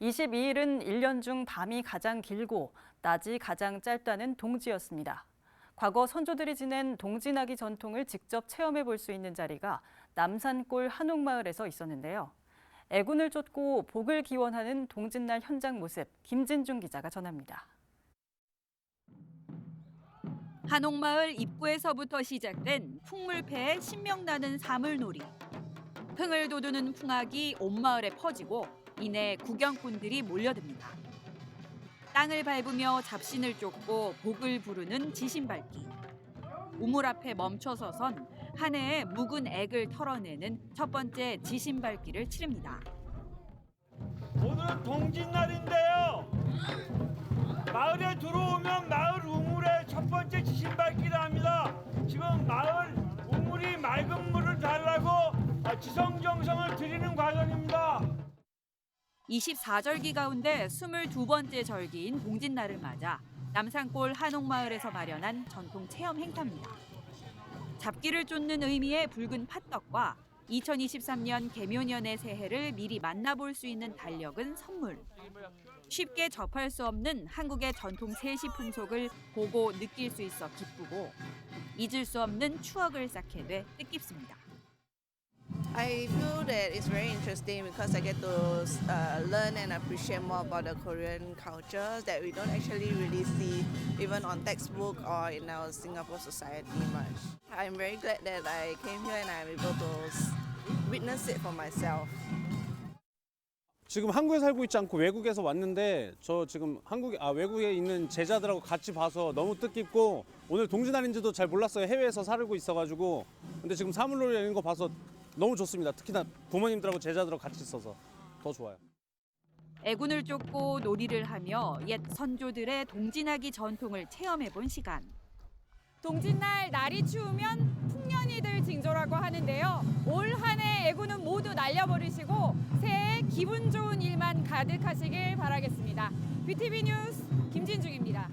22일은 1년 중 밤이 가장 길고 낮이 가장 짧다는 동지였습니다. 과거 선조들이 지낸 동지나기 전통을 직접 체험해 볼 수 있는 자리가 남산골 한옥마을에서 있었는데요. 애군을 쫓고 복을 기원하는 동짓날 현장 모습 김진중 기자가 전합니다. 한옥마을 입구에서부터 시작된 풍물패에 신명나는 사물놀이. 흥을 돋우는 풍악이 온 마을에 퍼지고 이내 구경꾼들이 몰려듭니다. 땅을 밟으며 잡신을 쫓고 복을 부르는 지신밟기. 우물 앞에 멈춰서선 한 해의 묵은 액을 털어내는 첫 번째 지신밟기를 치릅니다. 오늘은 동짓날인데요. 마을에 들어오면 마을 우물에 첫 번째 지신밟기를 합니다. 지금 마을 우물이 맑은 물을 달라고 아, 지성정성을 드리는 과정입니다. 24절기 가운데 22번째 절기인 동짓날을 맞아 남산골 한옥마을에서 마련한 전통 체험 행사입니다. 잡기를 쫓는 의미의 붉은 팥떡과 2023년 개묘년의 새해를 미리 만나볼 수 있는 달력은 선물. 쉽게 접할 수 없는 한국의 전통 세시 풍속을 보고 느낄 수 있어 기쁘고 잊을 수 없는 추억을 쌓게 돼 뜻깊습니다. I feel that it's very interesting because I get to uh, learn and appreciate more about the Korean culture that we don't actually really see even on textbook or in our Singapore society much. I'm very glad that I came here and I'm able to witness it for myself. 지금 한국에 살고 있지 않고 외국에서 왔는데 저 지금 한국에 아 외국에 있는 제자들하고 같이 봐서 너무 뜻깊고 오늘 동지날인지도 잘 몰랐어요 해외에서 살고 있어가지고 근데 지금 사물놀이 하는 거 봐서 너무 좋습니다 특히나 부모님들하고 제자들하고 같이 있어서 더 좋아요. 애군을 쫓고 놀이를 하며 옛 선조들의 동진하기 전통을 체험해 본 시간. 동짓날 날이 추우면 풍년이들 징조라고 하는데요. 올 한 해 애구는 모두 날려버리시고 새해 기분 좋은 일만 가득하시길 바라겠습니다. BTV 뉴스 김진중입니다.